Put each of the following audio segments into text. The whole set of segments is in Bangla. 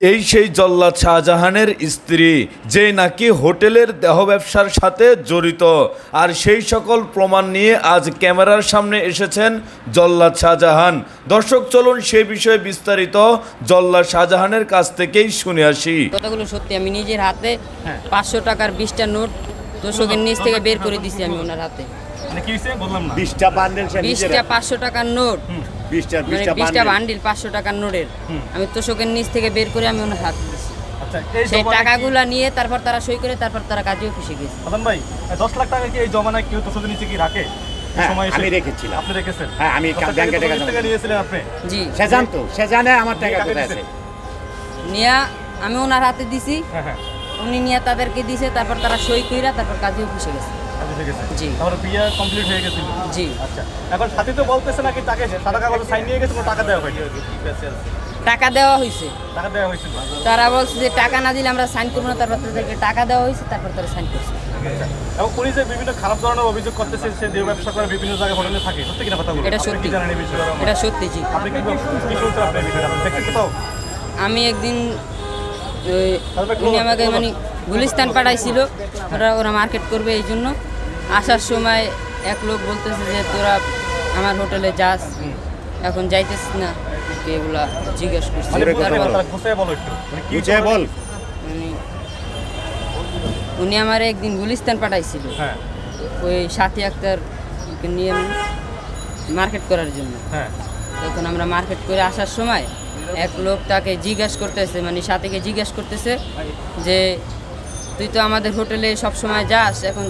এই সেই জল্লাদ শাহজাহানের স্ত্রী যে নাকি হোটেলের দেহ ব্যবসার সাথে জড়িত। আর সেই সকল প্রমাণ নিয়ে আজ ক্যামেরার সামনে এসেছেন জল্লাদ শাহজাহান। দর্শক চলুন সে বিষয়ে বিস্তারিত জল্লাদ শাহজাহানের কাছ থেকেই শুনে আসি। কথাগুলো সত্যি আমি নিজের হাতে পাঁচশো টাকার বিশটা নোট তোষকের নিচ থেকে বের করে দিছি আমি ওনার হাতে। মানে বিশটা বান্ডেল বিশটা পাঁচশো টাকার নোট। বিশটা মানে বান্ডেল পাঁচশো টাকার নোটের। আমি তোষকের নিচ থেকে বের করে আমি ওনার হাতে দিছি আচ্ছা সেই টাকাগুলো নিয়ে তারপর তারা সই করে তারপর তারা কাজে অফিসে গেছে। কি- ভাই দশ লাখ টাকা কি এই জমানায় কেউ তোর নিচে কি রাখে? এই সময় এসে- আমি রেখেছিলাম। আপনি রেখেছেন। হ্যাঁ, আমি ব্যাংকে টাকা টাকা তোর নিচ জমা থেকে নিয়েছিলেন আপনি? জি। সে জানতো সে জানে আমার টাকা টাকা কোথায় আছে। নিয়ে আমি ওনার হাতে দিছি। হ্যাঁ হ্যাঁ। উনি নিয়ে তাদেরকে দিছে তারপর তারা সই কইরা তারপর কাজে অফিসে গেছে? জি। বিয়ে কমপ্লিট হয়ে গেছিল? জি। আচ্ছা। এখন সাথী তো বলতেছে নাকি তাকে সাদা কাগজে সাইন নিয়ে গেছে টাকা দেওয়া হয়নি? টাকা দেওয়া হয়েছে টাকা দেওয়া হয়েছিল তারা বলছে যে টাকা না দিলে আমরা সাইন করব না তারপর তাদেরকে টাকা দেওয়া হয়েছে তারপর তারা সাইন করছে। আচ্ছা। এবং যে বিভিন্ন খারাপ ধরনের অভিযোগ করতেছে সে দেহ ব্যবসা করে বিভিন্ন জায়গায় হোটেলে থাকে সত্যি কিনা কথা বলুন? এটা সত্যি কি জানেন এই বিষয়ে? এটা সত্যি জি। আপনি কি কি শুনছেন আপনার বিষয়টা দেখতে কোথাও আমি একদিন উনি আমাকে মানে গুলিস্তান পাঠাইছিল ওরা ওরা মার্কেট করবে এই জন্য। আসার সময় এক লোক বলতেছে যে তোরা আমার হোটেলে যাস এখন যাইতেছিস না। এগুলা জিজ্ঞেস করছি। মানে বলো মানে বল। উনি আমার একদিন গুলিস্তান পাঠাইছিল। হ্যাঁ। ওই সাথী আক্তার নিয়ে মার্কেট করার জন্য। হ্যাঁ। তখন আমরা মার্কেট করে আসার সময় এক লোক তাকে জিজ্ঞাসা করতেছে মানে সাথীকে জিজ্ঞাসা করতেছে যে তুই তো আমাদের হোটেলে সব সময় যাস এখন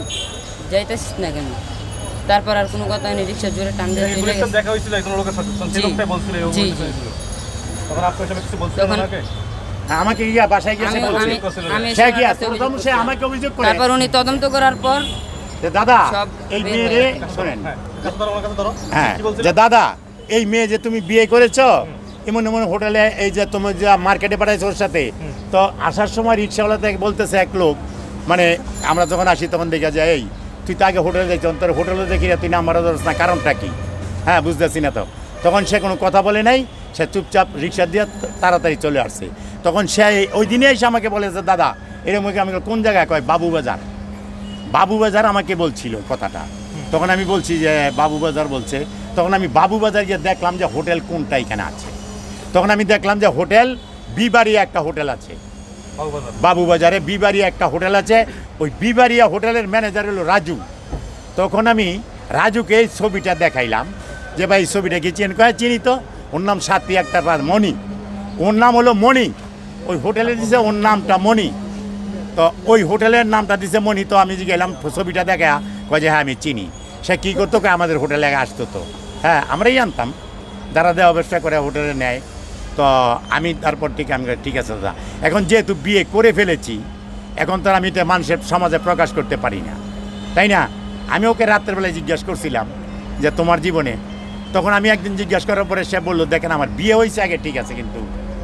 যাইতেছিস না কেন? তারপর আর কোনো কথা নেই রিক্সা জোরে টান দিয়ে দেখা হয়েছিল লোকের সাথে জি। জি। তখন আমাকে? বাসায় গিয়ে সে কি সে অভিযোগ করে। তারপর উনি তদন্ত করার পর যে দাদা এই মেয়ে রে শোনেন। হ্যাঁ কাছে ধরো আমার কাছে ধরো। হ্যাঁ কি বলছিল? যে দাদা এই মেয়ে যে তুমি বিয়ে করেছ এমন এমন হোটেলে এই যে তুমি যে মার্কেটে পাঠাইছো ওর সাথে তো আসার সময় রিক্সাওয়ালা থেকে বলতেছে এক লোক মানে আমরা যখন আসি তখন দেখা যায় এই তুই তো আগে হোটেলে যাইছ তোর হোটেলে দেখি না তুই নাম্বার ধরছ না কারণটা কি? হ্যাঁ বুঝতেছি না তো। তখন সে কোনো কথা বলে নাই সে চুপচাপ রিক্সা দিয়ে তাড়াতাড়ি চলে আসছে। তখন সে ওই দিনে এসে আমাকে বলে যে দাদা এরকম আমি কোন জায়গায় কয় বাবু বাজার? বাবু বাজার আমাকে বলছিল কথাটা। তখন আমি বলছি যে বাবু বাজার বলছে। তখন আমি বাবু বাজার গিয়ে দেখলাম যে হোটেল কোনটা এখানে আছে। তখন আমি দেখলাম যে হোটেল বিবাড়িয়া একটা হোটেল আছে। বাবুবাজার। বাবু বাজারে বিবাড়িয়া একটা হোটেল আছে। ওই বিবাড়িয়া হোটেলের ম্যানেজার হলো রাজু। তখন আমি রাজুকে এই ছবিটা দেখাইলাম যে ভাই এই ছবিটা কি চেন কয় চিনি তো? ওর নাম সাথী একটা পাঁচ মণি। ওর নাম হলো মণি। ওই হোটেলে দিছে ওর নামটা মণি। তো ওই হোটেলের নামটা দিছে মণি। তো আমি যে গেলাম ছবিটা দেখা কয় যে হ্যাঁ আমি চিনি। সে কী করতো? আমাদের হোটেলে আসতো তো। হ্যাঁ আমরাই জানতাম যারা দেওয়া ব্যবসা করে হোটেলে নেয়। তো আমি তারপর ঠিক আমি ঠিক আছে, দাদা। এখন যেহেতু বিয়ে করে ফেলেছি, এখন তো আমি তো মানুষের সমাজে প্রকাশ করতে পারি না। তাই না? আমি ওকে রাত্রেবেলায় জিজ্ঞাসা করছিলাম যে, তোমার জীবনে? তখন আমি একদিন জিজ্ঞাসা করার পরে সে বলল, দেখেন, আমার বিয়ে হয়েছে আগে, ঠিক আছে, কিন্তু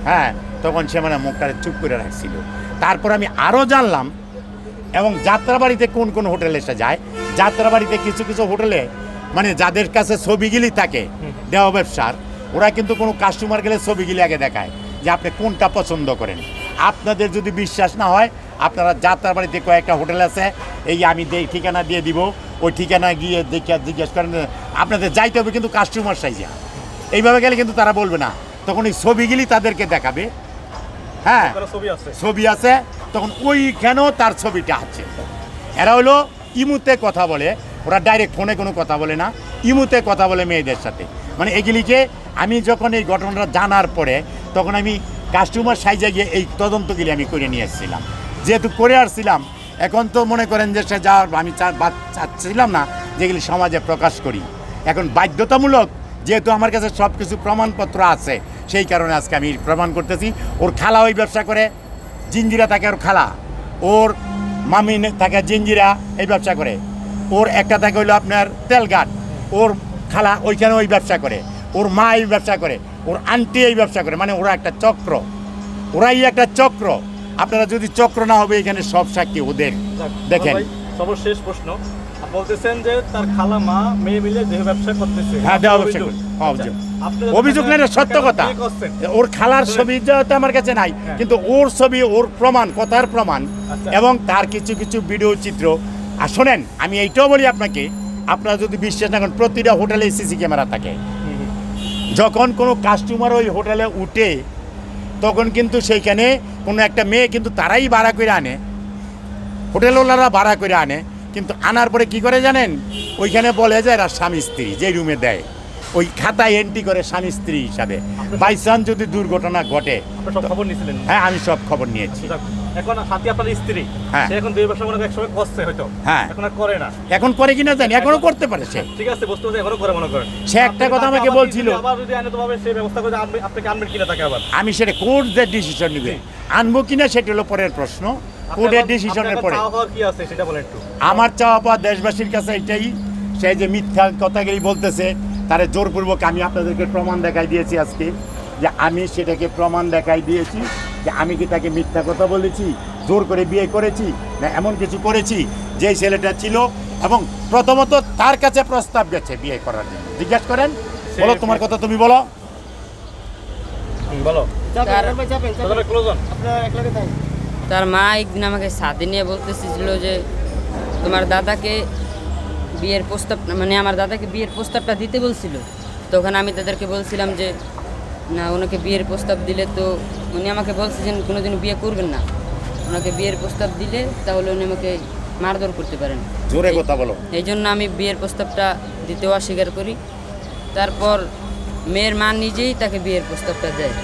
হ্যাঁ? তখন সে মানে মুখটা চুপ করে রাখছিল। তারপর আমি আরও জানলাম, এবং যাত্রাবাড়িতে কোন কোন হোটেলে সে যায়। যাত্রাবাড়িতে কিছু কিছু হোটেলে মানে যাদের কাছে ছবিগুলি থাকে, দেওয়া ব্যবসার ওরা কিন্তু কোনো কাস্টমার গেলে ছবিগুলি আগে দেখায় যে আপনি কোনটা পছন্দ করেন। আপনাদের যদি বিশ্বাস না হয় আপনারা যাত্রার বাড়িতে কয়েকটা হোটেল আছে এই আমি দেই ঠিকানা দিয়ে দিব ওই ঠিকানা গিয়ে দেখে জিজ্ঞেস করেন আপনাদের যাইতে হবে কিন্তু কাস্টমার সাইজে এইভাবে গেলে কিন্তু তারা বলবে না। তখন এই ছবিগুলি তাদেরকে দেখাবে। হ্যাঁ তার ছবি আছে। ছবি আছে তখন ওইখানেও তার ছবিটা আছে। এরা হলো ইমুতে কথা বলে ওরা ডাইরেক্ট ফোনে কোনো কথা বলে না ইমুতে কথা বলে মেয়েদের সাথে। মানে এগুলিকে আমি যখন এই ঘটনাটা জানার পরে তখন আমি কাস্টমার সাইজে গিয়ে এই তদন্তগুলি আমি করে নিয়ে এসেছিলাম। যেহেতু করে আসছিলাম, এখন তো মনে করেন যে সে যাওয়ার আমি চাচ্ছিলাম না, যেগুলি সমাজে প্রকাশ করি। এখন বাধ্যতামূলক যেহেতু আমার কাছে সব কিছু প্রমাণপত্র আছে, সেই কারণে আজকে আমি প্রমাণ করতেছি। ওর খালা ওই ব্যবসা করে, জিঞ্জিরা থাকে ওর খালা, ওর মামি থাকে জিঞ্জিরা এই ব্যবসা করে, ওর একটা থাকে হইল আপনার তেলঘাট ওর খালা ওইখানে ওই ব্যবসা করে। ওর মা এই ব্যবসা করে ওর আন্টি এই ব্যবসা করে মানে ওরা একটা চক্র। ওরাই একটা চক্র। আপনারা যদি চক্র না হবে এখানে সব সাক্ষী ওদের। দেখেন। সর্বশেষ প্রশ্ন। বলতেছেন যে তার খালা মা মেয়ে মিলে দেহ ব্যবসা করতেছে। হ্যাঁ, ব্যবসা। করে। হ্যাঁ, আচ্ছা, অভিযোগ। এটা সত্য কথা। ওর খালার ছবি আমার কাছে নাই কিন্তু ওর ছবি ওর প্রমাণ কথার প্রমাণ আচ্ছা। এবং তার কিছু কিছু ভিডিও চিত্র। আর শোনেন আমি এইটাও বলি আপনাকে আপনারা যদি বিশ্বাস না করেন প্রতিটা হোটেলে সিসি ক্যামেরা থাকে। যখন কোনো কাস্টমার ওই হোটেলে উঠে তখন কিন্তু সেইখানে কোনো একটা মেয়ে কিন্তু তারাই ভাড়া করে আনে। হোটেলওয়ালারা ভাড়া করে আনে। কিন্তু আনার পরে কি করে জানেন? ওইখানে বলে যে এরা স্বামী স্ত্রী যে রুমে দেয়। ওই খাতায় এন্ট্রি করে স্বামী স্ত্রী হিসাবে। বাই চান্স যদি দুর্ঘটনা ঘটে হ্যাঁ আমি সব খবর নিয়েছি। যাক, এখন সাথী আপনার স্ত্রী হ্যাঁ। সে এখন দুই ব্যবসা মনে একসময় করছে হয়তো। হ্যাঁ। এখন আর করে না। এখন করে কিনা জানি এখনও করতে পারে সে। ঠিক আছে বুঝতে পারছি এখনও করে মনে করেন সে একটা কথা আমাকে বলছিল। আবার যদি আনে তো ভাবে সেই ব্যবস্থা করে আপনাকে আনবেন কিনা তাকে আবার? আমি সেটা কোর্ট যে ডিসিশন নিবে আনব কিনা সেটা হলো পরের প্রশ্ন। কোর্টের ডিসিশনের পরে। কি আছে সেটা বলেন একটু। আমার চাওয়া পাওয়া দেশবাসীর কাছে এটাই সে যে মিথ্যা কথাগুলি বলতেছে তারে জোরপূর্বক আমি আপনাদেরকে প্রমাণ দেখাই দিয়েছি আজকে যে আমি সেটাকে প্রমাণ দেখাই দিয়েছি। যে আমি কি তাকে মিথ্যা কথা বলেছি জোর করে বিয়ে করেছি না এমন কিছু করেছি যেই ছেলেটা ছিল? এবং প্রথমত তার কাছে প্রস্তাব গেছে বিয়ে করার জন্য। জিজ্ঞাসা করেন? বলো তোমার কথা তুমি বলো। তার মা একদিন আমাকে সাথে নিয়ে বলতেছিল যে তোমার দাদাকে বিয়ের প্রস্তাব মানে আমার দাদাকে বিয়ের প্রস্তাবটা দিতে বলছিল। তখন আমি তাদেরকে বলছিলাম যে না ওনাকে বিয়ের প্রস্তাব দিলে তো উনি আমাকে বলছে যে কোনোদিন বিয়ে করবেন না। ওনাকে বিয়ের প্রস্তাব দিলে তাহলে উনি আমাকে মারধর করতে পারেন। জোরে কথা বলো। এই জন্য আমি বিয়ের প্রস্তাবটা দিতেও অস্বীকার করি। তারপর মেয়ের মা নিজেই তাকে বিয়ের প্রস্তাবটা দেয়।